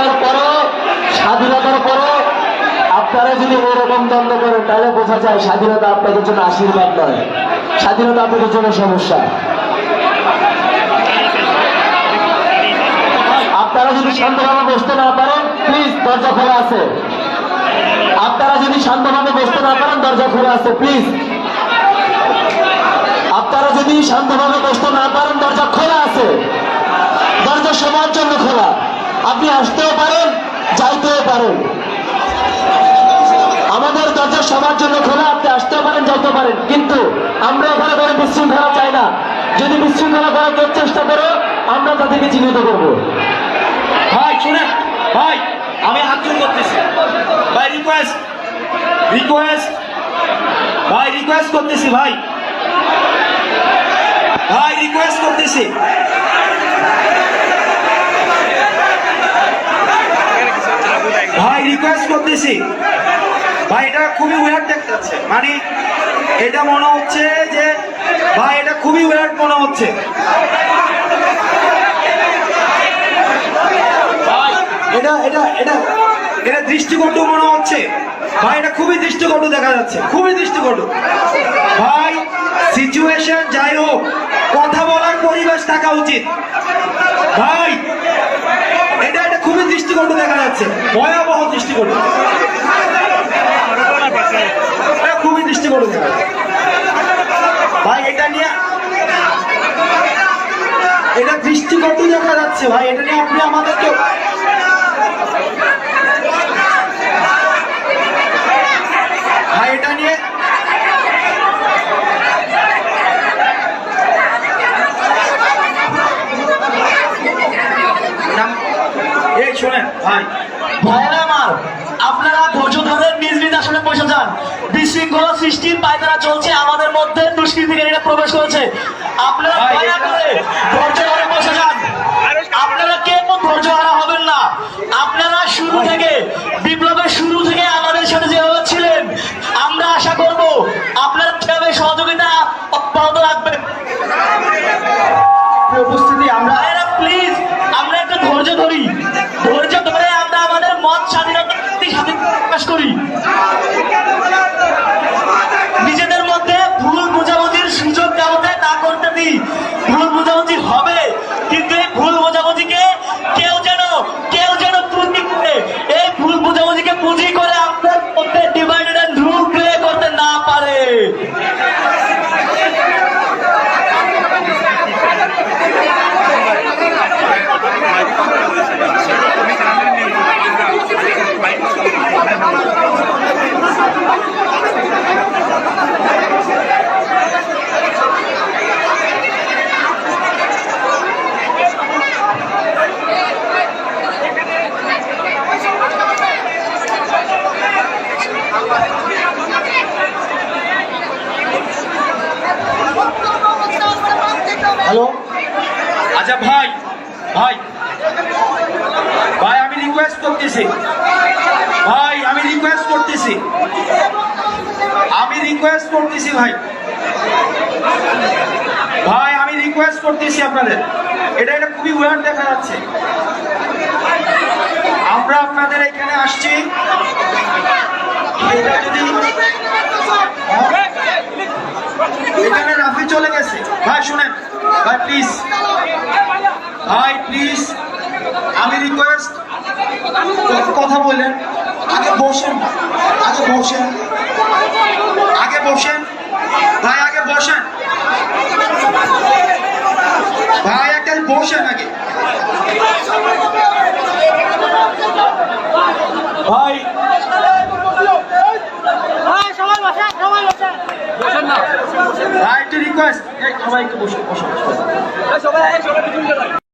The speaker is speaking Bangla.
সন্ত্রাস করো, স্বাধীনতার করো আপনারা যদি ওরকম দ্বন্দ্ব করেন, তাহলে বোঝা যায় স্বাধীনতা আপনাদের জন্য আশীর্বাদ নয়। স্বাধীনতা আপনাদের জন্য সমস্যা। আপনারা যদি শান্তভাবে বসতে না পারেন প্লিজ দরজা খোলা আছে। আপনারা যদি শান্তভাবে বসতে না পারেন, দরজা খোলা আছে প্লিজ আপনারা যদি শান্তভাবে বসতে না পারেন, দরজা খোলা আছে। দরজা সবার জন্য খোলা পারেন। আমাদের দরজা সবার জন্য খোলা, আপনি আসতেও পারেন, যাইতে পারেন। কিন্তু আমরা এখানে কোনো বিশৃঙ্খলা চাই না। যদি বিশৃঙ্খলা করার চেষ্টা করো, আমরা তাদেরকে চিহ্নিত করব। ভাই শুনে ভাই, আমি হাত করতেছি। ভাই রিকোয়েস্ট রিকোয়েস্ট ভাই রিকোয়েস্ট করতেছি, ভাই। ভাই রিকোয়েস্ট করতেছি ভাই রিকোয়েস্ট করতেছি ভাই, এটা খুবই ওয়ার্ড দেখতে হচ্ছে মানে এটা মনে হচ্ছে যে, ভাই, এটা খুবই ওয়ার্ড মনে হচ্ছে। এটা এটা এটা এটা দৃষ্টিকটু মনে হচ্ছে। ভাই, এটা খুবই দৃষ্টিকটু দেখা যাচ্ছে। খুবই দৃষ্টিকটু। ভাই সিচুয়েশন যাই হোক, কথা বলার পরিবেশ থাকা উচিত। ভাই খুবই দেখা যাচ্ছে। ভয়াবহ দৃষ্টিকটু এটা খুবই দৃষ্টিকটু দেখা ভাই, এটা নিয়ে এটা দৃষ্টিকটু দেখা যাচ্ছে, ভাই। এটা নিয়ে আপনি আমাদেরকে ভাই, এটা নিয়ে এই শোনেন ভাই। ভাইয়েরা আমার আপনারা ধৈর্য ধরে নিজ নিজ আসনে বসে যান। বিশৃঙ্খলা সৃষ্টির পায়তারা চলছে আমাদের মধ্যে দুষ্কৃতিকারীরা প্রবেশ করেছে। আপনারা ভাই, দয়া করে ধৈর্য ধরে বসে যান। আপনারা কেউ ধৈর্য হারা হবেন না। আপনারা শুরু থেকে বিপ্লবের শুরু থেকে আমাদের সাথে যেভাবে ছিলেন আমরা আশা করব আপনারা কীভাবে সহযোগিতা অব্যাহত রাখবেন উপস্থিতি আমরা ভাইয়েরা প্লিজ আমরা একটু ধৈর্য ধরি ধৈর্য ধরে আমরা আমাদের মত স্বাধীনতা স্বাধীন প্রকাশ করি নিজেদের মধ্যে ভুল বোঝাবুঝির সুযোগ যাতে না করতে দিই ভুল বোঝাবুঝি হবে কিন্তু এই ভুল বোঝাবুঝিকে কেউ যেন কেউ যেন পুঁজি করে এই ভুল বোঝাবুঝিকে পুঁজি করে আপনার মধ্যে ডিভাইডেড অ্যান্ড রুল প্লে করতে না পারে হ্যালো? আচ্ছা ভাই ভাই। ভাই, আমি রিকোয়েস্ট করতেছি। ভাই, আমি রিকোয়েস্ট করতেছি। আমি রিকোয়েস্ট করতেছি, ভাই। ভাই, আমি রিকোয়েস্ট করতেছি আপনাদের। এটা এটা খুবই ওয়ার্ড দেখা যাচ্ছে। আমরা আপনাদের এখানে আসছি। এটা যদি এখানে রাফি চলে গেছে। ভাই, শুনেন। ভাই প্লিজ ভাই প্লিজ আমি রিকোয়েস্ট কথা বললেন আগে বসেন। আগে বসেন। আগে বসেন। ভাই, আগে বসেন। ভাই একটা বসেন আগে। ভাই। ভাই একটা রিকোয়েস্ট সবাই একটু বসে বসে